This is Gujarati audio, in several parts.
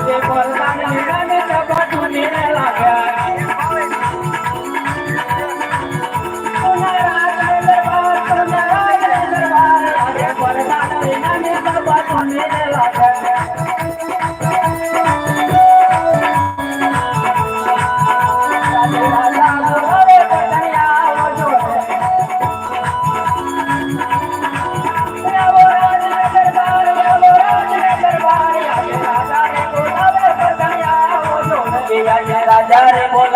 available.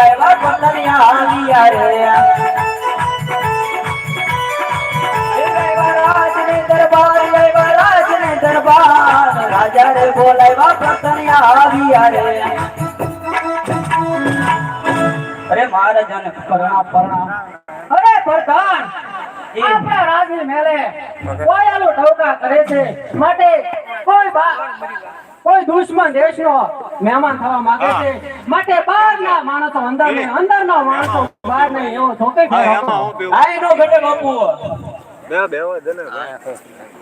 આવ્યા રે રાજને દરબાર આવ્યા રાજને દરબાર. રાજા રે બોલાવ્યા પ્રતણ્યા આવ્યા રે અરે મહારાજાને પરણા પરણા અરે પ્રધાન આપણા રાજની મેલે કોઈ આલો ઠવકા કરે છે. માટે કોઈ કોઈ દુશ્મન દેશનો મહેમાન થવા માંગે છે. માટે બહારના માણસો અંદર ને અંદરના માણસો બહાર નહીં એવો ધોકે આય નો ઘટે બાપુ. બે બે હોય જને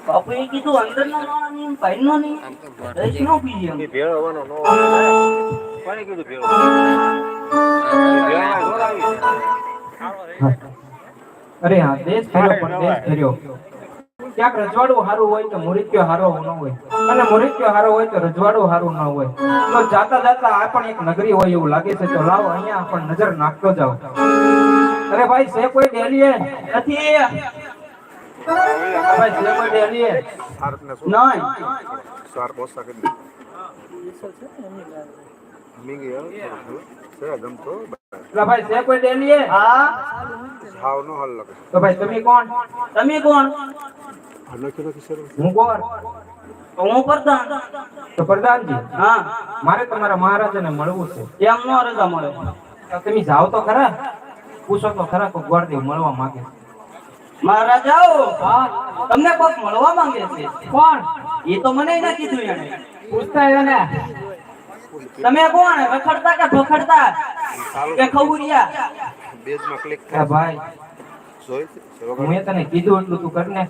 બાપુ એ કીધું અંદર નો માણસ નહીં બહાર નહીં. દેશ નો પીએ એ ભેળ હવાનો નો કોણે કીધું ભેળ? ભેળ અરે હા દેશ ફેર્યો પણ દેશ ફેર્યો ક્યાંક રજવાડું સારું હોય તો મુરિત્યો હારો ન હોય. અને મુરિત્યો હારો હોય તો રજવાડું સારું ન હોય. તો જાતા જાતા આ પણ એક નગરી હોય એવું લાગે છે તો લાવો અહીંયા પણ નજર નાખતો જાવ અરે ભાઈ છે કોઈ ડેલીએ નથી. ભાઈ છે કોઈ ડેલીએ નહીં. સાર પોસા કરી દે મીંગી છે ગમતો એટલે ભાઈ છે કોઈ ડેલીએ હા? ભાવ નો હલ લગે તો ભાઈ તમે કોણ? તમે કોણ? અનોખી નથી સર હું કોણ? હું પ્રધાન. તો પ્રધાનજી હા મારે તમારા મહારાજાને મળવું છે. કેમ નો રજા મળે. તમે જાઓ તો ખરા? પૂછો તો ખરા કોઈ ગોળદેવ મળવા માંગે છે. મહારાજાઓ તમને કોક મળવા માંગે છે? કોણ? એ તો મને ના કીધું એને પૂછતા એને તમે કોણ? વખડતા કે ભખડતા? કે ખબુરિયા? બેઝમાં ક્લિક થાય ભાઈ મેં તને કીધું એટલું તું કરને.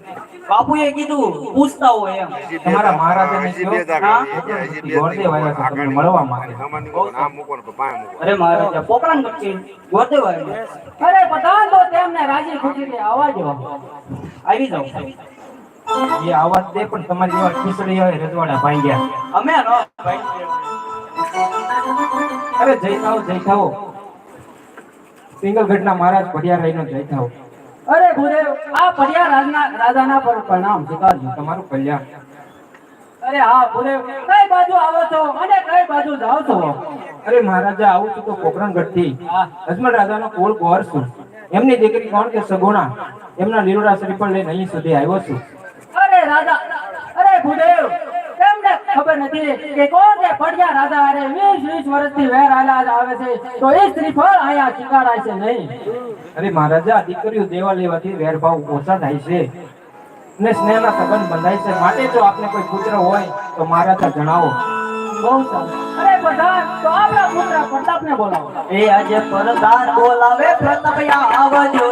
બાપુએ કીધું પૂછતા હોય એમ. તમારા મહારાજાને આવ્યા છે, મળવા અરે મહારાજા પોકરાન કરતી અરે તો તેમને રાજી ખુશી જો. આવી એ આવાજ દે પણ તમારી જેવા ખીચડી હોય રજવાડા ભાઈ ગયા અમે નો અરે જય થાવ જય થાઓ. સિંગલગઢના મહારાજ પડિયા રહીનો જય થાઓ. અરે ગુરુદેવ આ પર્યા રાજના રાજાના પર પ્રણામ સ્વીકારજો. તમારું કલ્યાણ. અરે હા ગુરુદેવ કઈ બાજુ આવો છો? અને કઈ બાજુ જાઓ છો? અરે મહારાજા આવું છું તો કોકરણથી અજમલ રાજાનો કોળ કુંવર છું. એમની દીકરી કોણ કે સગુણા? એમના લીલોડા પણ લઈને અહીં સુધી આવ્યો છું. અરે રાજા અરે ગુરુદેવ ખબર નથી કે કોણ તે પડ્યા રાજા અરે વીસ વીસ વર્ષથી વેર આલા આવે છે. તો એ શ્રીફળ અહીંયા ચીકાડાય છે નહીં. અરે મહારાજા દીકરીઓ દેવા લેવાથી વેરભાવ ઓછા થાય છે. ને સ્નેહના સંબંધ બંધાય છે. માટે જો આપને કોઈ પુત્ર હોય તો મહારાજા જણાવો. બહુ સારું. અરે બધા તો આપણા પુત્ર પ્રતાપને બોલાવો. એ આજે પરદાર બોલાવે પ્રતાપ આવજો.